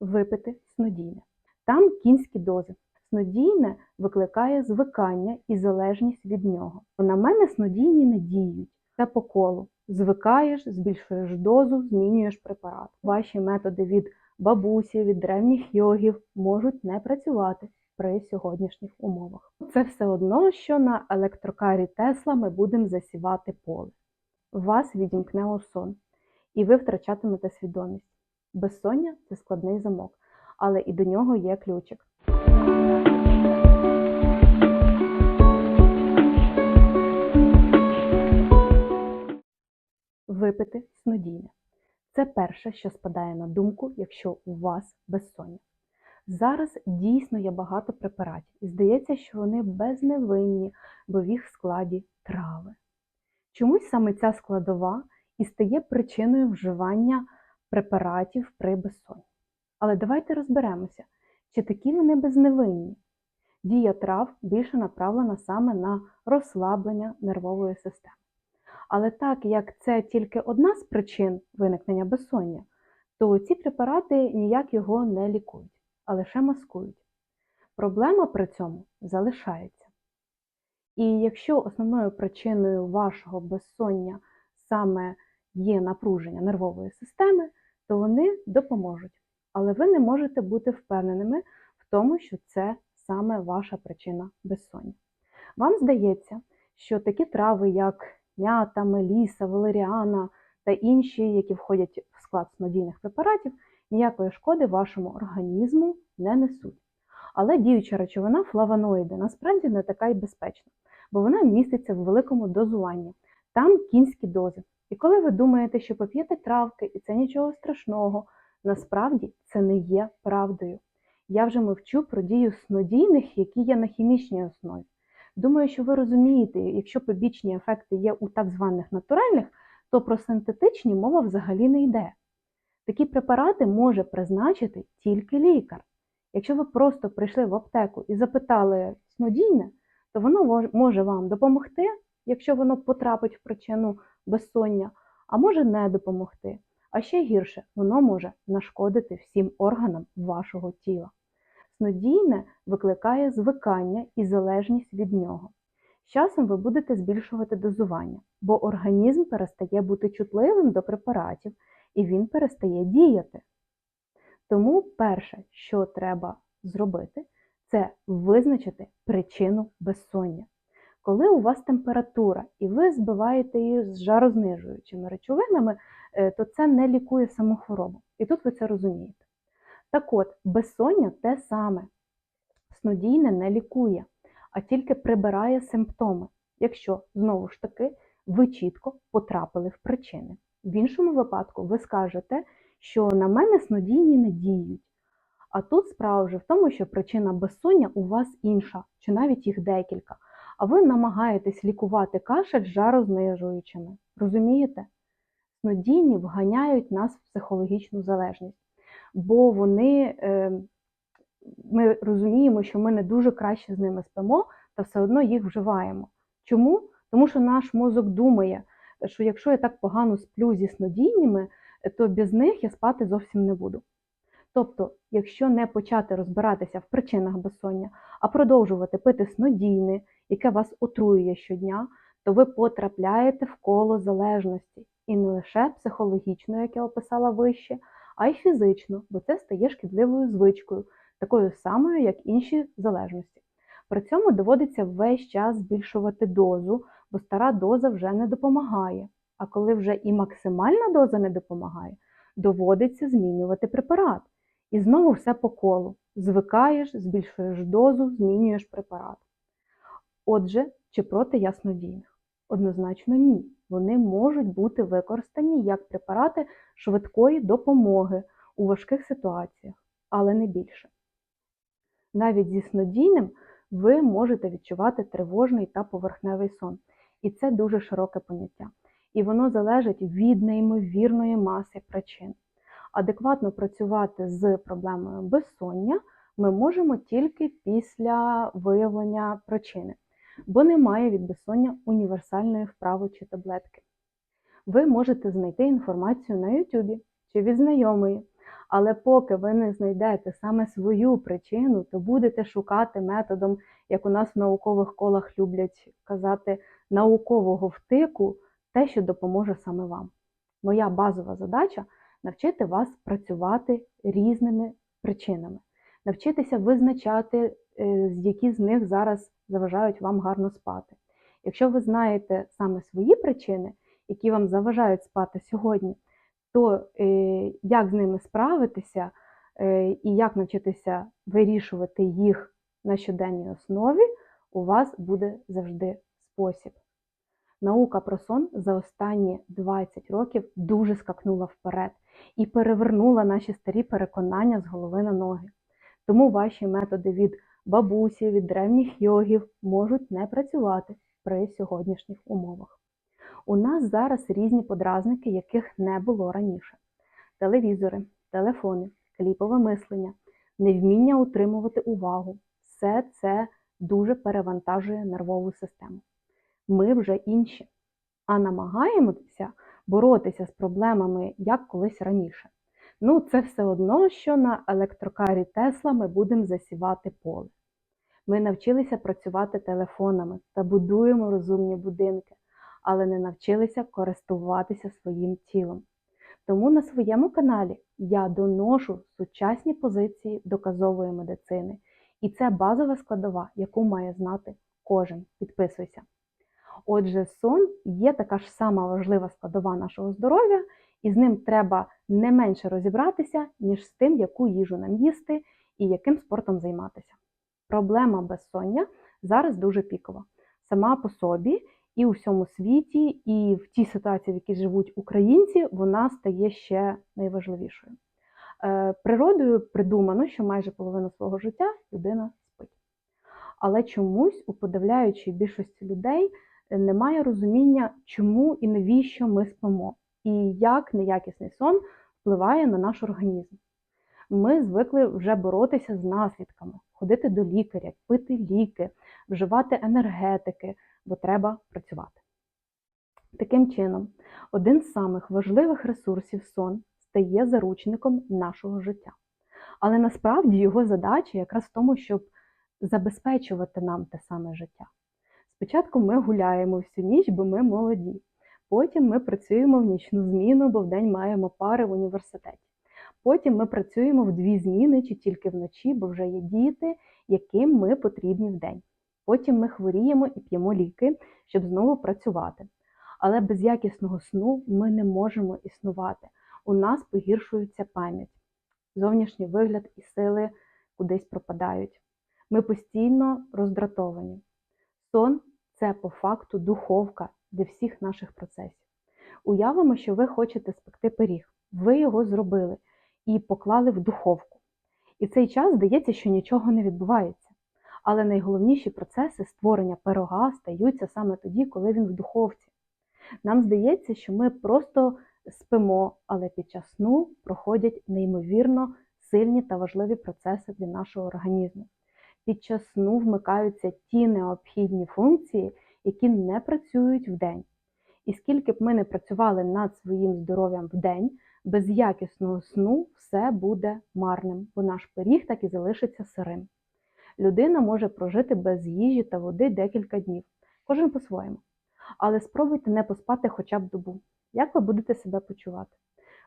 випити снодійне. Там кінські дози. Снодійне викликає звикання і залежність від нього. На мене снодійні не діють. Це по колу. Звикаєш, збільшуєш дозу, змінюєш препарат. Ваші методи від бабусі, від древніх йогів можуть не працювати при сьогоднішніх умовах. Це все одно, що на електрокарі Тесла ми будемо засівати поле. Вас відімкне у сон, і ви втрачатимете свідомість. Безсоння це складний замок, але і до нього є ключик. Випити снодійне. Це перше, що спадає на думку, якщо у вас безсоння. Зараз дійсно є багато препаратів, і здається, що вони безневинні, бо в їх складі трави. Чомусь саме ця складова і стає причиною вживання препаратів при безсонні. Але давайте розберемося, чи такі вони безневинні. Дія трав більше направлена саме на розслаблення нервової системи. Але так як це тільки одна з причин виникнення безсоння, то ці препарати ніяк його не лікують, а лише маскують. Проблема при цьому залишається. І якщо основною причиною вашого безсоння саме є напруження нервової системи, то вони допоможуть. Але ви не можете бути впевненими в тому, що це саме ваша причина безсоння. Вам здається, що такі трави, як м'ята, меліса, валеріана та інші, які входять в склад снодійних препаратів, ніякої шкоди вашому організму не несуть. Але діюча речовина флавоноїди насправді не така й безпечна, бо вона міститься в великому дозуванні. Там кінські дози. І коли ви думаєте, що поп'єте травки і це нічого страшного, насправді це не є правдою. Я вже мовчу про дію снодійних, які є на хімічній основі. Думаю, що ви розумієте, якщо побічні ефекти є у так званих натуральних, то про синтетичні мова взагалі не йде. Такі препарати може призначити тільки лікар. Якщо ви просто прийшли в аптеку і запитали снодійне, то воно може вам допомогти, якщо воно потрапить в причину безсоння, а може не допомогти. А ще гірше, воно може нашкодити всім органам вашого тіла. Снодійне викликає звикання і залежність від нього. З часом ви будете збільшувати дозування, бо організм перестає бути чутливим до препаратів і він перестає діяти. Тому перше, що треба зробити, це визначити причину безсоння. Коли у вас температура і ви збиваєте її з жарознижуючими речовинами, е, то це не лікує саму хворобу. І тут ви це розумієте. Так от, безсоння те саме. Снодійне не лікує, а тільки прибирає симптоми, якщо, знову ж таки, ви чітко потрапили в причини. В іншому випадку ви скажете, що на мене снодійні не діють. А тут справа вже в тому, що причина безсоння у вас інша, чи навіть їх декілька. А ви намагаєтесь лікувати кашель жарознижуючими. Розумієте? Снодійні вганяють нас в психологічну залежність, бо вони, е, ми розуміємо, що ми не дуже краще з ними спимо, та все одно їх вживаємо. Чому? Тому що наш мозок думає, що якщо я так погано сплю зі снодійніми, то без них я спати зовсім не буду. Тобто, якщо не почати розбиратися в причинах безсоння, а продовжувати пити снодійне, яке вас отруює щодня, то ви потрапляєте в коло залежності. І не лише психологічно, як я описала вище, а й фізично, бо це стає шкідливою звичкою, такою самою, як інші залежності. При цьому доводиться весь час збільшувати дозу, бо стара доза вже не допомагає. А коли вже і максимальна доза не допомагає, доводиться змінювати препарат. І знову все по колу. Звикаєш, збільшуєш дозу, змінюєш препарат. Отже, чи проти яснодійних? Однозначно ні. Вони можуть бути використані як препарати швидкої допомоги у важких ситуаціях, але не більше. Навіть зі снодійним ви можете відчувати тривожний та поверхневий сон. І це дуже широке поняття. І воно залежить від неймовірної маси причин. Адекватно працювати з проблемою безсоння ми можемо тільки після виявлення причини, бо немає від безсоння універсальної вправи чи таблетки. Ви можете знайти інформацію на YouTube чи від знайомої, Але поки ви не знайдете саме свою причину, то будете шукати методом, як у нас в наукових колах люблять казати, наукового втику те, що допоможе саме вам. Моя базова задача навчити вас працювати різними причинами, навчитися визначати, які з них зараз заважають вам гарно спати. Якщо ви знаєте саме свої причини, які вам заважають спати сьогодні, то е, як з ними справитися е, і як навчитися вирішувати їх на щоденній основі, у вас буде завжди спосіб. Наука про сон за останні 20 років дуже скакнула вперед і перевернула наші старі переконання з голови на ноги. Тому ваші методи від бабусі, від древніх йогів можуть не працювати при сьогоднішніх умовах. У нас зараз різні подразники, яких не було раніше: телевізори, телефони, кліпове мислення, невміння утримувати увагу. Все це дуже перевантажує нервову систему. Ми вже інші, а намагаємося боротися з проблемами як колись раніше. Ну, це все одно, що на електрокарі Тесла ми будемо засівати поле. Ми навчилися працювати телефонами та будуємо розумні будинки, але не навчилися користуватися своїм тілом. Тому на своєму каналі я доношу сучасні позиції доказової медицини, і це базова складова, яку має знати кожен. Підписуйся. Отже, сон є така ж сама важлива складова нашого здоров'я, і з ним треба не менше розібратися, ніж з тим, яку їжу нам їсти і яким спортом займатися. Проблема безсоння зараз дуже пікова. Сама по собі і у всьому світі, і в тій ситуації, в якій живуть українці, вона стає ще найважливішою. Е, природою придумано, що майже половину свого життя людина спить. Але чомусь у подавляючій більшості людей немає розуміння, чому і навіщо ми спимо, і як неякісний сон впливає на наш організм. Ми звикли вже боротися з наслідками, ходити до лікаря, пити ліки, вживати енергетики, бо треба працювати. Таким чином, один з самих важливих ресурсів сон стає заручником нашого життя. Але насправді його задача якраз в тому, щоб забезпечувати нам те саме життя. Спочатку ми гуляємо всю ніч, бо ми молоді. Потім ми працюємо в нічну зміну, бо вдень маємо пари в університеті. Потім ми працюємо в дві зміни чи тільки вночі, бо вже є діти, яким ми потрібні вдень. Потім ми хворіємо і п'ємо ліки, щоб знову працювати. Але без якісного сну ми не можемо існувати. У нас погіршується пам'ять, зовнішній вигляд і сили кудись пропадають. Ми постійно роздратовані. Сон це по факту духовка для всіх наших процесів. Уявимо, що ви хочете спекти пиріг. Ви його зробили і поклали в духовку. І цей час здається, що нічого не відбувається. Але найголовніші процеси створення пирога стаються саме тоді, коли він в духовці. Нам здається, що ми просто спимо, але під час сну проходять неймовірно сильні та важливі процеси для нашого організму. Під час сну вмикаються ті необхідні функції, які не працюють вдень. І скільки б ми не працювали над своїм здоров'ям вдень, без якісного сну все буде марним, бо наш пиріг так і залишиться сирим. Людина може прожити без їжі та води декілька днів, кожен по-своєму. Але спробуйте не поспати хоча б добу. Як ви будете себе почувати?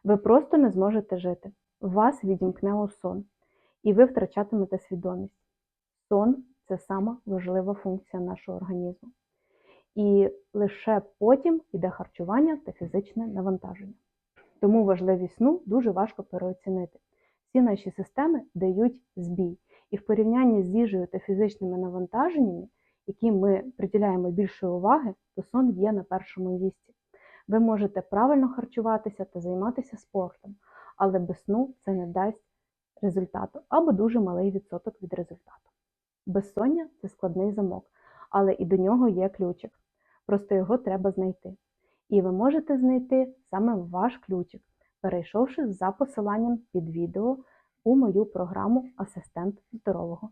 Ви просто не зможете жити. Вас відімкне сон, і ви втрачатимете свідомість. Сон це сама важлива функція нашого організму. І лише потім йде харчування та фізичне навантаження. Тому важливість сну дуже важко переоцінити. Всі наші системи дають збій. І в порівнянні з їжею та фізичними навантаженнями, які ми приділяємо більше уваги, то сон є на першому місці. Ви можете правильно харчуватися та займатися спортом, але без сну це не дасть результату або дуже малий відсоток від результату. Безсоння це складний замок, але і до нього є ключик. Просто його треба знайти. І ви можете знайти саме ваш ключик, перейшовши за посиланням під відео у мою програму Асистент здорового